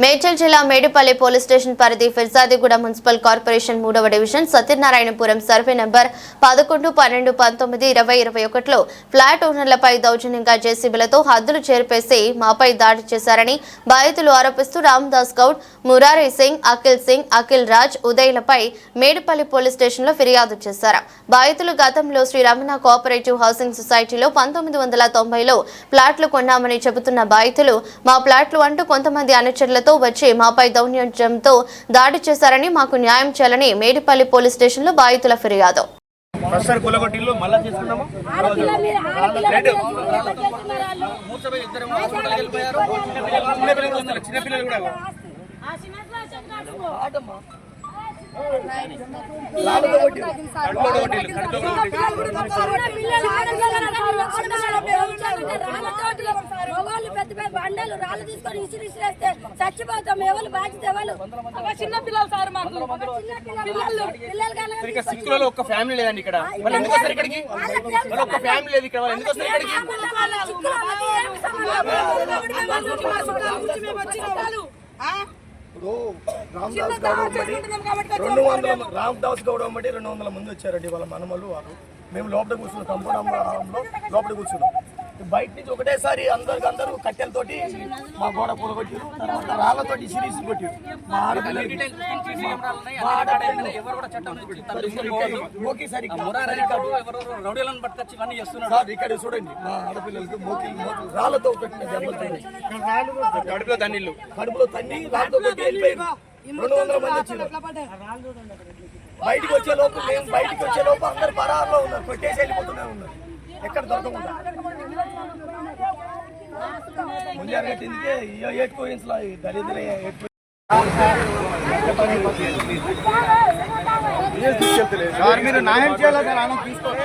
మేడ్చల్ జిల్లా Medipalli police station పరిధి Peerzadiguda municipal corporation మూడవ డివిజన్ సత్యనారాయణపురం సర్వే నెంబర్ పదకొండు పన్నెండు పంతొమ్మిది ఇరవై ఇరవై ఒకటిలో ఫ్లాట్ ఓనర్లపై దౌర్జన్యంగా జేసీబీలతో హద్దులు చేరిపేసి మాపై దాడి చేశారని బాధితులు ఆరోపిస్తూ రామ్దాస్ గౌడ్ మురారీ సింగ్ అఖిల్ సింగ్ అఖిల్ రాజ్ ఉదయ్లపై మేడిపల్లి పోలీస్ స్టేషన్లో ఫిర్యాదు చేశారు. బాధితులు గతంలో శ్రీ రమణ కోఆపరేటివ్ హౌసింగ్ సొసైటీలో పంతొమ్మిది వందల తొంభైలో ప్లాట్లు కొన్నామని చెబుతున్న బాధితులు మా ప్లాట్లు అంటూ కొంతమంది అనుచరులతో వచ్చి మాపై దౌర్జన్యంతో దాడి చేశారని మాకు న్యాయం చేయాలని మేడిపల్లి పోలీస్ స్టేషన్లో బాధితుల ఫిర్యాదు. కులగొట్టిల్లు మళ్ళా తీసుకున్నాము? చిన్నపిల్లలు కూడా బండలు రాళ్ళు తీసుకొని ఇసులు ఇసిరేస్తే చచ్చిపోతాం ఎవరు బాధ్యత ఎవరు చిన్న పిల్లలు సార్ మాకు పిల్లలు పిల్లలు కన్నా ఇక సిక్కులలో ఒక్క ఫ్యామిలీ లేదండి ఇక్కడ. వాళ్ళు ఎందుకు వస్తారు ఇక్కడికి? వాళ్ళు ఒక ఫ్యామిలీ లేదు ఇక్కడ. వాళ్ళు ఎందుకు వస్తారు ఇక్కడికి? రామదాస్ గౌడ ఉమ్మడి రెండు వందల రామదాస్ ఉమ్మడి రెండు వందల మంది వచ్చారండి వాళ్ళ మనమలు వారు మేము లోపల కూర్చున్నాం కంపౌండ్ లోపల కూర్చున్నాం. బయట నుంచి ఒకటేసారి అందరికి అందరూ కట్టెలతోటి మా గోడ కూలగొట్టి తర్వాత రాళ్ళతోటి సిరీస్ కొట్టి మా ఆడపిల్లలకి మా ఆడపిల్లలు ఎవరు కూడా చట్టం మోకి సార్ ఇక్కడ. సార్ చూడండి మా ఆడపిల్లలకి మోకి మోకి రాళ్ళతో పెట్టిన దెబ్బలు కడుపులో కడుపులో తన్ని రాళ్ళతో కొట్టి వెళ్ళిపోయారు. రెండు వందల మంది వచ్చారు బయటికి వచ్చే లోపు మేము బయటికి వచ్చే లోపు అందరు పరారులో ఉన్నారు కొట్టేసి వెళ్ళిపోతూనే ఉన్నారు. ఎక్కడ దొరకకుండా. ముందు కట్టిందికే ఎయిట్ కోయిన్స్లో దరిద్ర ఎయిట్ మీరు న్యాయం చేయాలి సార్ ఆయన తీసుకోవాలి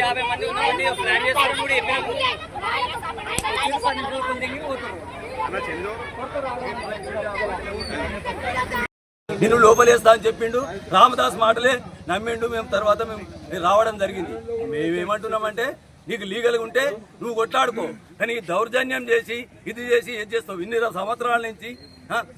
యాభై మంది నేను లోపలేస్తా అని చెప్పిండు. రామదాస్ మాటలే నమ్మిండు. మేము తర్వాత మేము రావడం జరిగింది. మేమేమంటున్నామంటే నీకు లీగల్గా ఉంటే నువ్వు కొట్లాడుకో. కానీ దౌర్జన్యం చేసి ఇది చేసి ఏం చేస్తావు? ఇన్ని సంవత్సరాల నుంచి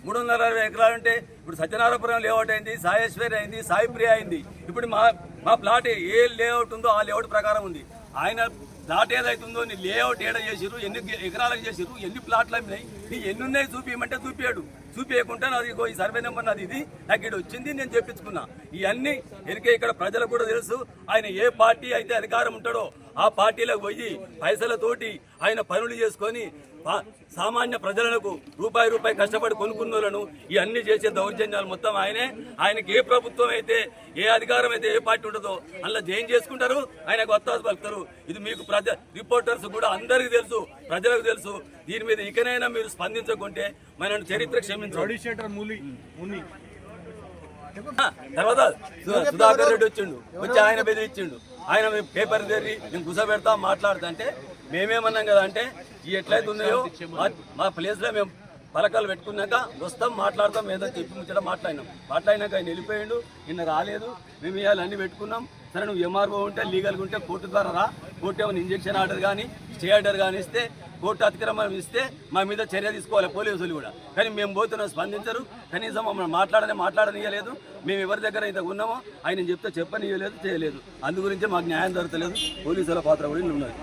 మూడు వందల అరవై ఎకరాలు అంటే ఇప్పుడు సత్యనారాయణపురం లేఅవుట్ అయింది సాయేశ్వరి అయింది సాయిప్రియ అయింది. ఇప్పుడు మా మా ప్లాట్ ఏ లేఅవుట్ ఉందో ఆ లేఅవుట్ ప్రకారం ఉంది. ఆయన ప్లాట్ ఏదైతుందో నీ లేఅవుట్ ఏడ చేసిరు ఎన్ని ఎకరాలకు చేసిరు ఎన్ని ప్లాట్లు అమ్మినాయి నీ ఎన్ని ఉన్నాయి చూపించమంటే చూపించాడు చూపించకుండా నాది ఈ సర్వే నెంబర్ నాది ఇది. నాకు ఇక్కడ వచ్చింది నేను చెప్పించుకున్నా. ఇవన్నీ ఎరికే ఇక్కడ ప్రజలకు కూడా తెలుసు. ఆయన ఏ పార్టీ అయితే అధికారం ఉంటాడో ఆ పార్టీలకు పోయి పైసలతోటి ఆయన పనులు చేసుకొని సామాన్య ప్రజలకు రూపాయి రూపాయి కష్టపడి కొనుక్కున్నోళ్ళను ఇవన్నీ చేసే దౌర్జన్యాలు మొత్తం ఆయనే. ఆయనకి ఏ ప్రభుత్వం అయితే ఏ అధికారం అయితే ఏ పార్టీ ఉంటుందో అందులో జైన్ చేసుకుంటారు. ఆయనకు వత్తాసు పలుకుతారు. ఇది మీకు ప్రజ రిపోర్టర్స్ కూడా అందరికీ తెలుసు ప్రజలకు తెలుసు. దీని మీద ఇకనైనా మీరు స్పందించకుంటే మన చరిత్ర క్షమించారు తర్వాత సుధాకర్ రెడ్డి వచ్చిండు. వచ్చి ఆయన బెదిరించిండు ఆయన మేము పేపర్ తెరి మేము కూర్చోబెడతా మాట్లాడతా అంటే మేమేమన్నాం కదా అంటే ఈ ఎట్లయితే ఉన్నాయో మా- మా ప్లేస్లో మేము పలకాలు పెట్టుకున్నాక వస్తాం మాట్లాడతాం ఏదో చెప్పి ముచ్చట మాట్లాడినాం. మాట్లాడినాక ఆయన వెళ్ళిపోయిండు నిన్న రాలేదు మేము ఇవాళ అన్ని పెట్టుకున్నాం. సరే నువ్వు ఎంఆర్ఓ ఉంటే లీగల్గా ఉంటే కోర్టు ద్వారా రా. కోర్టు ఏమైనా ఇంజక్షన్ ఆర్డర్ కానీ స్టే ఆర్డర్ కానీ ఇస్తే కోర్టు అతిక్రమం ఇస్తే మా మీద చర్య తీసుకోవాలి పోలీసులు కూడా. కానీ మేము పోతున్నాం స్పందించరు. కనీసం మమ్మల్ని మాట్లాడనే మాట్లాడనియలేదు. మేము ఎవరి దగ్గర అయితే ఉన్నామో ఆయన చెప్తే చెప్పనియలేదు చేయలేదు. అందు గురించి మాకు న్యాయం దొరకలేదు పోలీసుల పాత్ర కూడా ఉన్నది.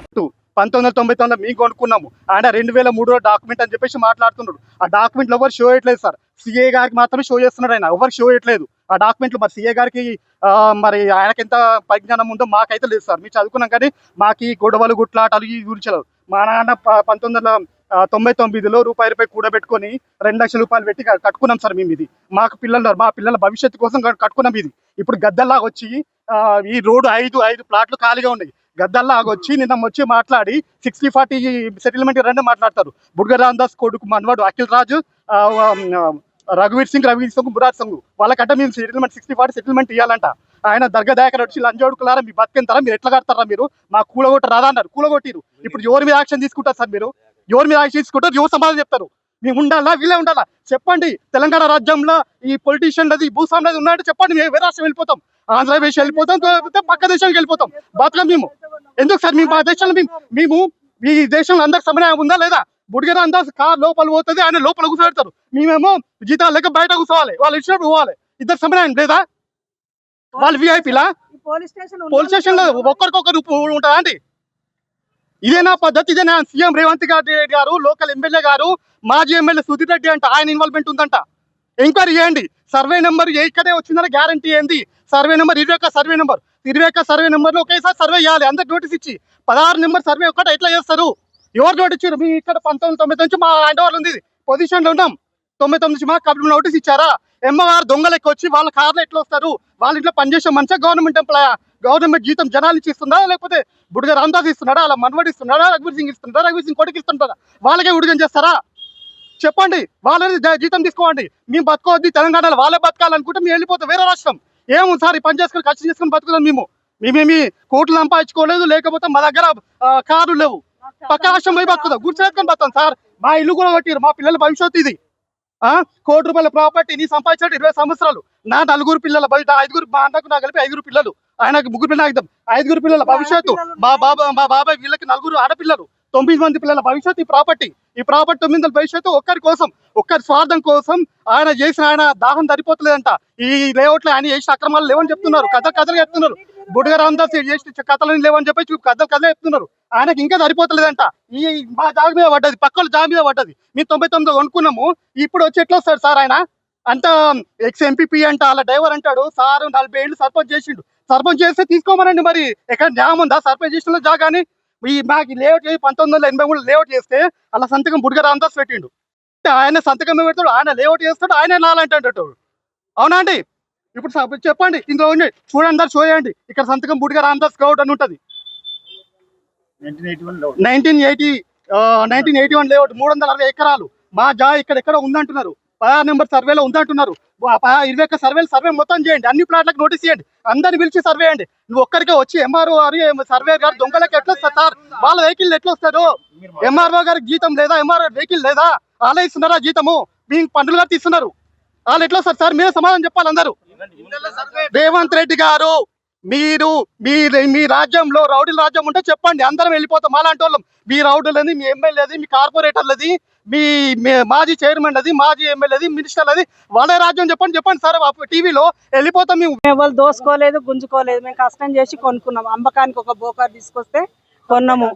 పంతొమ్మిది వందల తొంభై తొమ్మిదిలో మేము కొనుక్కున్నాము. ఆయన రెండు వేల మూడులో డాక్యుమెంట్ అని చెప్పేసి మాట్లాడుతున్నాడు. ఆ డాక్యుమెంట్లు ఎవరు షో చేయట్లేదు సార్. సీఏ గారికి మాత్రమే షో చేస్తున్నాడు ఆయన. ఎవరు షో చేయట్లేదు. ఆ డాక్యుమెంట్లు మరి సీఏ గారికి మరి ఆయనకి ఎంత పరిజ్ఞానం ఉందో మాకైతే లేదు సార్. మీరు చదువుకున్నాం కానీ మాకు ఈ గొడవలు గుట్లాటలు ఈ గురించలేదు మా నాన్న ప- పంతొమ్మిది వందల తొంభై తొమ్మిదిలో రూపాయి రూపాయి కూడబెట్టుకొని రెండు లక్షల రూపాయలు పెట్టి కట్టుకున్నాం సార్ మేము ఇది. మాకు పిల్లలు మా పిల్లల భవిష్యత్తు కోసం కట్టుకున్నాం ఇది. ఇప్పుడు గద్దల్లాగా వచ్చి ఈ రోడ్డు ఐదు ఐదు ప్లాట్లు ఖాళీగా ఉన్నాయి. గద్దల్లా వచ్చి నిన్న వచ్చి మాట్లాడి సిక్స్టీ ఫార్టీ సెటిల్మెంట్ రెండు మాట్లాడతారు. బుడ్గరాందాస్ కొడుకు మనవాడు అఖిల్ రాజు రఘువీర్ సింగ్ రఘువీర్ సింగ్ బురాజ్ సింగ్ వాళ్ళకంటే మేము సెటిల్మెంట్ సిక్స్టీ ఫార్టీ సెటిల్మెంట్ ఇవ్వాలంట ఆయన దర్గా దయాకర్ వచ్చి లంజోడుకులారా మీ బతికింతారా మీరు ఎట్లా కడతారా మీరు? మా కూలగొట్ట రాదా అన్నారు. కూలగొట్టిరు. ఇప్పుడు ఎవరి మీద యాక్షన్ తీసుకుంటారు సార్ మీరు? ఎవరి మీద యాక్షన్ తీసుకుంటారు? యువ సమాధానం చెప్తారు? మేము ఉండాలా? వీళ్ళే ఉండాలా? చెప్పండి. తెలంగాణ రాజ్యంలో ఈ పొలిటీషియన్లది భూస్వామ్యది ఉన్నాయంటే చెప్పండి. మేము వేరే రాష్ట్రం వెళ్ళిపోతాం? ఆంధ్రప్రదేశ్ వెళ్ళిపోతాం లేకపోతే పక్క దేశానికి వెళ్ళిపోతాం. బతకం మేము. ఎందుకు సార్? మేము మా దేశంలో మేము మేము ఈ దేశంలో అందరికి సమన్వయం ఉందా లేదా? బుడిగర అందాస్ కార్ లోపల పోతుంది ఆయన లోపల కూర్చోబెడతారు. మేమేమో జీతాలు లేక బయట కూర్చోవాలి. వాళ్ళు ఇచ్చినప్పుడు పోవాలి. ఇద్దరు సమన్వయం లేదా? వాళ్ళు విఐపీలా పోలీస్ స్టేషన్ పోలీస్ స్టేషన్లో ఒక్కరికొకరు ఉంటుందా అండి? ఇదేనా పద్ధతి? ఇదేనా? సీఎం రేవంత్ రెడ్డి గారు లోకల్ ఎమ్మెల్యే గారు మాజీ ఎమ్మెల్యే సుధీర్ రెడ్డి అంట ఆయన ఇన్వాల్వ్మెంట్ ఉందంట. ఎంక్వైరీ చేయండి. సర్వే నెంబర్ ఇక్కడే వచ్చిందని గ్యారంటీ ఏంది? సర్వే నెంబర్ ఇరవై ఒక్క సర్వే నెంబర్ ఇరవై ఒక్క సర్వే నెంబర్లో ఒకేసారి సర్వే చేయాలి. అందరు నోటీస్ ఇచ్చి. పదహారు నెంబర్ సర్వే ఒక్కటే ఎట్లా చేస్తారు? ఎవరు నోటిచ్చారు ఇచ్చారు? మీ ఇక్కడ పంతొమ్మిది తొమ్మిది నుంచి మా హ్యాండ్ ఓవర్ ఉంది. పొజిషన్లో ఉన్నాం. తొమ్మిది తొమ్మిది నుంచి మా కంపెనీ నోటీస్ ఇచ్చారా? ఎమ్మగారు దొంగలెక్క వచ్చి వాళ్ళ కార్లు ఎట్లా వస్తారు? వాళ్ళ ఇంట్లో పనిచేసే మంచిగా గవర్నమెంట్ ఎంప్లాయా గవర్నమెంట్ జీతం జనాలు ఇచ్చి ఇస్తుందా లేకపోతే బుడిగ రామదాస్ ఇస్తున్నాడా? అలా మనవడి ఇస్తున్నాడా? రఘువీర్ సింగ్ ఇస్తున్నాడా రఘువీర్ సింగ్ కొడుకు ఇస్తుంటారా వాళ్ళకే ఉడిగం చేస్తారా? చెప్పండి. వాళ్ళని జీతం తీసుకోండి. మేము బతుకోవద్దు. తెలంగాణలో వాళ్ళే బతకాలనుకుంటే మేము వెళ్ళిపోతాం. వేరే రాష్ట్రం. ఏముంది సార్? ఈ పని చేసుకొని ఖర్చు చేసుకొని బతుకుతాం మేము. మేమేమి కోట్లు సంపాదించుకోలేదు. లేకపోతే మా దగ్గర కార్లు లేవు. పక్క రాష్ట్రం పోయి బతుకుతాం. గుర్తుపెట్టుకొని బతాం సార్. మా ఇల్లు కూడా కొట్టిరు. మా పిల్లల భవిష్యత్తు ఇది. కోటి రూపాయల ప్రాపర్టీ నీ సంపాదించాడు ఇరవై సంవత్సరాలు. నా నలుగురు పిల్లల బయట ఐదుగురు మా అన్నకు నాకు కలిపి ఐదుగురు పిల్లలు. ఆయనకు ముగ్గురు పిల్లలు ఐదుగురు పిల్లల భవిష్యత్తు. మా బాబా మా బాబాయ్ వీళ్ళకి నలుగురు ఆడపిల్లలు. తొమ్మిది మంది పిల్లల భవిష్యత్తు ఈ ప్రాపర్టీ ఈ ప్రాపర్టీ తొమ్మిది మంది భవిష్యత్తు ఒక్కరి కోసం ఒక్కరి స్వార్థం కోసం ఆయన చేసిన ఆయన దాహం సరిపోతలేదంట. ఈ లేఅవుట్లో ఆయన చేసిన అక్రమాలు లేవని చెప్తున్నారు. కథ కథలు చెప్తున్నారు. బుడ్డగా రామదాస్ చేసిన కథలు లేవని చెప్పి కథలు కథలు చెప్తున్నారు. ఆయనకి ఇంకా సరిపోతలేదంట. ఈ మా జాగ మీద పడ్డది పక్కల జాగ మీద పడ్డది. మేము తొంభై తొమ్మిది కొనుక్కున్నాము ఇప్పుడు వచ్చి ఎట్లా వస్తాడు సార్ ఆయన. అంత ఎక్స్ ఎంపీపీ అంట అలా డ్రైవర్ అంటాడు సార్ నలభై ఏళ్ళు సర్పంచ్ చేసిండు. సర్పంచ్ చేస్తే తీసుకోమనండి మరి. ఎక్కడ న్యాయం ఉందా? సర్పంచ్ చేసిన జాగాని ఈ మాకు లేఅవుట్ చేసి పంతొమ్మిది వందల ఎనభై మూడు లేఅవుట్ చేస్తే అలా సంతకం బుడిగ రామదాస్ పెట్టిండు. ఆయన సంతకం పెడతాడు ఆయన లేఅవుట్ చేస్తాడు ఆయన నాలంటాడు అవునా అండి? ఇప్పుడు చెప్పండి ఇందులో ఉంది. చూడండి అందరు చూడండి. ఇక్కడ సంతకం బుడిగ రామదాస్ గౌడ్ అని ఉంటది. Nineteen eighty nineteen eighty one layout మూడు వందల అరవై ఎకరాలు. మా జా ఇక్కడ ఎక్కడ ఉందంటున్నారు. పదహారు నెంబర్ సర్వేలో ఉందంటున్నారు. ఇరవై ఒక్క సర్వేలు సర్వే మొత్తం చేయండి. అన్ని ప్లాట్లకు నోటీస్ చేయండి అందరిని పిలిచి సర్వే చేయండి. నువ్వు ఒక్కరికే వచ్చి ఎంఆర్ఓ గారు సర్వే గారు దొంగలకి ఎట్లా వస్తారు సార్? వాళ్ళ వెహికల్ ఎట్లా వస్తారు ఎంఆర్ఓ గారికి జీతం లేదా? ఎంఆర్ఓ వెహికల్ లేదా? వాళ్ళే ఇస్తున్నారా జీతము పన్నులు గారు తీస్తున్నారు వాళ్ళు ఎట్లా వస్తారు సార్? మీరే సమాధానం చెప్పాలి అందరూ. రేవంత్ రెడ్డి గారు మీరు మీ మీ రాజ్యంలో రౌడీల రాజ్యం ఉంటే చెప్పండి అందరం వెళ్ళిపోతాం. అలాంటి వాళ్ళం మీ రౌడీలది మీ ఎమ్మెల్యేది మీ కార్పొరేటర్లది మీ మాజీ చైర్మన్ అది మాజీ ఎమ్మెల్యేది మినిస్టర్లది వాళ్ళ రాజ్యం చెప్పండి చెప్పండి సార్ టీవీలో వెళ్ళిపోతాం మేము. ఎవరు దోసుకోలేదు గుంజుకోలేదు మేము కష్టం చేసి కొనుక్కున్నాం. అమ్మకానికి ఒక బోకార్ తీసుకొస్తే కొన్నాము.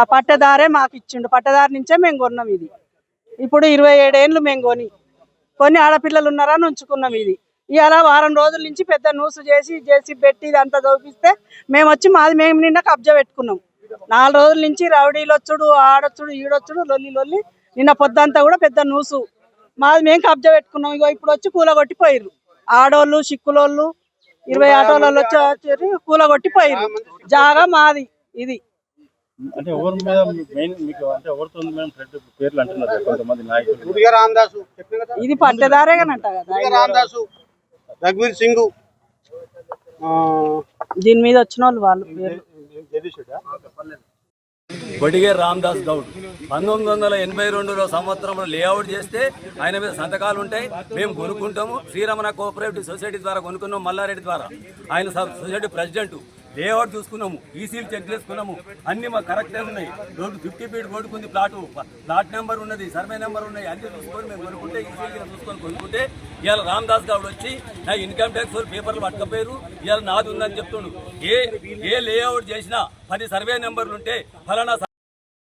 ఆ పట్టదారే మాకు ఇచ్చిండు. పట్టదారి నుంచే మేము కొన్నాం ఇది. ఇప్పుడు ఇరవై ఏడేళ్ళు మేము కొని కొన్ని ఆడపిల్లలు ఉన్నారని ఉంచుకున్నాం ఇది. ఇవాళ వారం రోజుల నుంచి పెద్ద నూసు చేసి చేసి పెట్టి ఇదంతా దోపిస్తే మేము వచ్చి మాది మేము నిన్న కబ్జా పెట్టుకున్నాం. నాలుగు రోజుల నుంచి రౌడీలు వచ్చుడు ఆడొచ్చుడు ఈడొచ్చుడు లొల్లి లొల్లి. నిన్న పొద్దంతా కూడా పెద్ద నూసు. మాది మేము కబ్జా పెట్టుకున్నాం. ఇగో ఇప్పుడు వచ్చి కూలగొట్టిపోయారు ఆడోళ్ళు చిక్కులోళ్ళు ఇరవై ఆటోలలో వచ్చి కూలగొట్టిపోయారు జాగా మాది ఇది. అంటే ఎవరి మీద మెయిన్ మీకు అంటే ఎవరితో ఉంది మేడం ఫ్రెండ్ పేర్లు అంటున్నారు కొంతమంది నాయకులు? గుడిగా రామదాసు చెప్పిన కదా. ఇది పట్టదారేగానంట కదా. రఘువీర్ సింగ్. ఆ, దీని మీద వచ్చిన వాళ్ళు వాళ్ళు? బొడిగే రామదాస్ గౌడ్. పంతొమ్మిది వందల ఎనభై రెండులో సంవత్సరంలో లేఅవుట్ చేస్తే ఆయన మీద సంతకాలు ఉంటాయి. మేము కొనుక్కుంటాము. శ్రీరమణ కోఆపరేటివ్ సొసైటీ ద్వారా కొనుక్కున్నాం మల్లారెడ్డి ద్వారా. ఆయన సొసైటీ ప్రెసిడెంట్. లేఅవుట్ చూసుకున్నాము ఈసీలు చెక్ చేసుకున్నాము అన్ని మా కరెక్టే ఉన్నాయి. రోడ్డు ఫిఫ్టీ ఫీట్ కొడుకుంది ప్లాట్ ప్లాట్ నెంబర్ ఉన్నది సర్వే నెంబర్ ఉన్నాయి అన్ని చూసుకొని మేము కొనుక్కుంటే ఈసీలు చూసుకొని కొనుక్కుంటే ఇవాళ రామదాస్ గారు వచ్చి నా ఇన్కమ్ ట్యాక్స్ వాళ్ళు పేపర్లు పట్టకపోయారు ఇవాళ నాది ఉందని చెప్తుండు. ఏ ఏ లేఅవుట్ చేసినా పది సర్వే నెంబర్లు ఉంటే ఫలానా